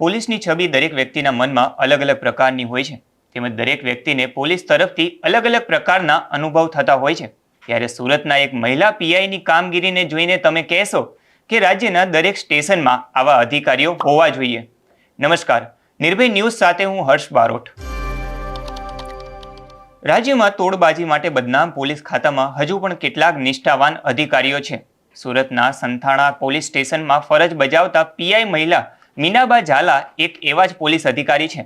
પોલીસની છબી દરેક વ્યક્તિના મનમાં અલગ અલગ પ્રકારની હોય છે. તેમજ દરેક વ્યક્તિને પોલીસ તરફથી અલગ અલગ પ્રકારના અનુભવ થતા હોય છે. ત્યારે સુરતના એક મહિલા પીઆઈની કામગીરીને જોઈને તમે કહેશો કે રાજ્યના દરેક સ્ટેશનમાં આવા અધિકારીઓ હોવા જોઈએ. નમસ્કાર, નિર્ભય ન્યૂઝ સાથે હું હર્ષ બારોટ. રાજ્યમાં તોડબાજી માટે બદનામ પોલીસ ખાતામાં હજુ પણ કેટલાક નિષ્ઠાવાન અધિકારીઓ છે. સુરતના સંથાણા પોલીસ સ્ટેશનમાં ફરજ બજાવતા પીઆઈ મહિલા મીનાબા ઝાલા એક એવા જ પોલીસ અધિકારી છે.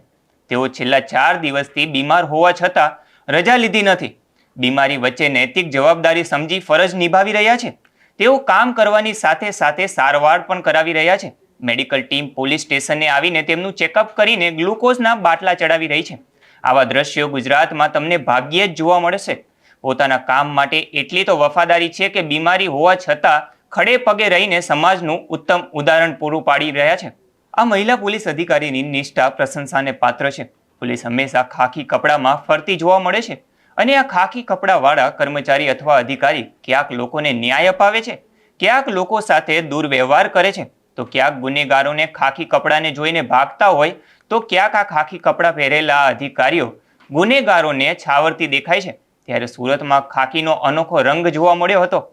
તેઓ છેલ્લા ચાર દિવસથી બીમાર હોવા છતાં રજા લીધી નથી. બીમારી વચ્ચે નૈતિક જવાબદારી સમજી ફરજ નિભાવી રહ્યા છે. તેઓ કામ કરવાની સાથે સાથે સારવાર પણ કરાવી રહ્યા છે. મેડિકલ ટીમ પોલીસ સ્ટેશને આવીને તેમનું ચેકઅપ કરીને ગ્લુકોઝના બાટલા ચડાવી રહી છે. આવા દ્રશ્યો ગુજરાતમાં તમને ભાગ્યે જ જોવા મળશે. પોતાના કામ માટે એટલી તો વફાદારી છે કે બીમારી હોવા છતાં ખડે પગે રહીને સમાજનું ઉત્તમ ઉદાહરણ પૂરું પાડી રહ્યા છે. આ મહિલા પોલીસ અધિકારીની નિષ્ઠા, પ્રશંસાને પાત્ર છે. પોલીસ હંમેશા ખાખી કપડામાં ફરતી જોવા મળે છે અને આ ખાખી કપડાવાળા કર્મચારી અથવા અધિકારી ક્યાંક લોકોને ન્યાય અપાવે છે, ક્યાંક લોકો સાથે દુર્વ્યવહાર કરે છે. તો ક્યાંક ગુનેગારોને ખાખી કપડાને જોઈને ભાગતા હોય, તો ક્યાંક આ ખાખી કપડાં પહેરેલા અધિકારીઓ ગુનેગારોને છાવરતી દેખાય છે. ત્યારે સુરતમાં ખાકીનો અનોખો રંગ જોવા મળ્યો હતો.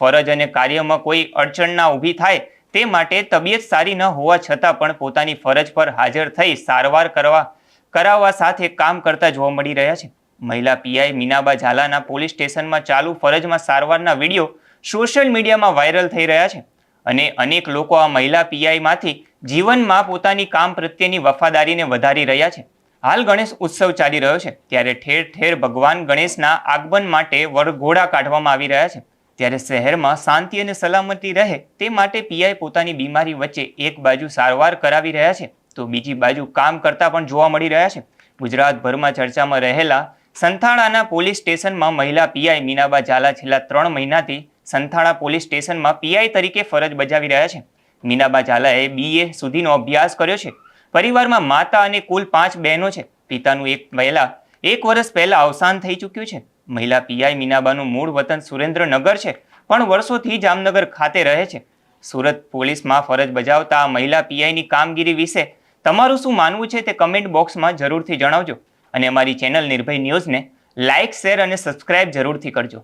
ફરજ અને કાર્યમાં કોઈ અડચણ ના ઊભી થાય તે માટે તબિયત સારી ન હોવા છતાં પણ પોતાની ફરજ પર હાજર થઈ સારવાર કરવા, કરાવવા સાથે કામ કરતા જોવા મળી રહ્યા છે. મહિલા પીઆઈ મીનાબા ઝાલાના પોલીસ સ્ટેશનમાં ચાલુ ફરજમાં સારવારના વીડિયો સોશિયલ મીડિયામાં વાયરલ થઈ રહ્યા છે અને અનેક લોકો આ મહિલા પીઆઈમાંથી જીવનમાં પોતાની કામ પ્રત્યેની વફાદારીને વધારી રહ્યા છે. હાલ ગણેશ ઉત્સવ ચાલી રહ્યો છે, ત્યારે ઠેર ઠેર ભગવાન ગણેશના આગમન માટે વરઘોડા કાઢવામાં આવી રહ્યા છે. ત્યારે શહેરમાં શાંતિ અને સલામતી રહે તે માટે પીઆઈ પોતાની બીમારી વચ્ચે એક બાજુ સારવાર કરાવી રહ્યા છે, તો બીજી બાજુ કામ કરતા પણ જોવા મળી રહ્યા છે. ગુજરાતભરમાં ચર્ચામાં રહેલા સંથાણાના પોલીસ સ્ટેશનમાં મહિલા પીઆઈ મીનાબા ઝાલા છેલ્લા ત્રણ મહિનાથી સંથાણા પોલીસ સ્ટેશનમાં પીઆઈ તરીકે ફરજ બજાવી રહ્યા છે. મીનાબા ઝાલાએ બીએ સુધીનો અભ્યાસ કર્યો છે. પરિવારમાં માતા અને કુલ પાંચ બહેનો છે. પિતાનું એક પહેલા એક વર્ષ પહેલા અવસાન થઈ ચૂક્યું છે. મહિલા પીઆઈ મીનાબાનું મૂળ વતન સુરેન્દ્રનગર છે, પણ વર્ષોથી જામનગર ખાતે રહે છે. સુરત પોલીસમાં ફરજ બજાવતા મહિલા પીઆઈની કામગીરી વિશે તમારું શું માનવું છે તે કમેન્ટ બોક્સમાં જરૂરથી જણાવજો. અને અમારી ચેનલ નિર્ભય ન્યૂઝને લાઇક, શેર અને સબસ્ક્રાઇબ જરૂરથી કરજો.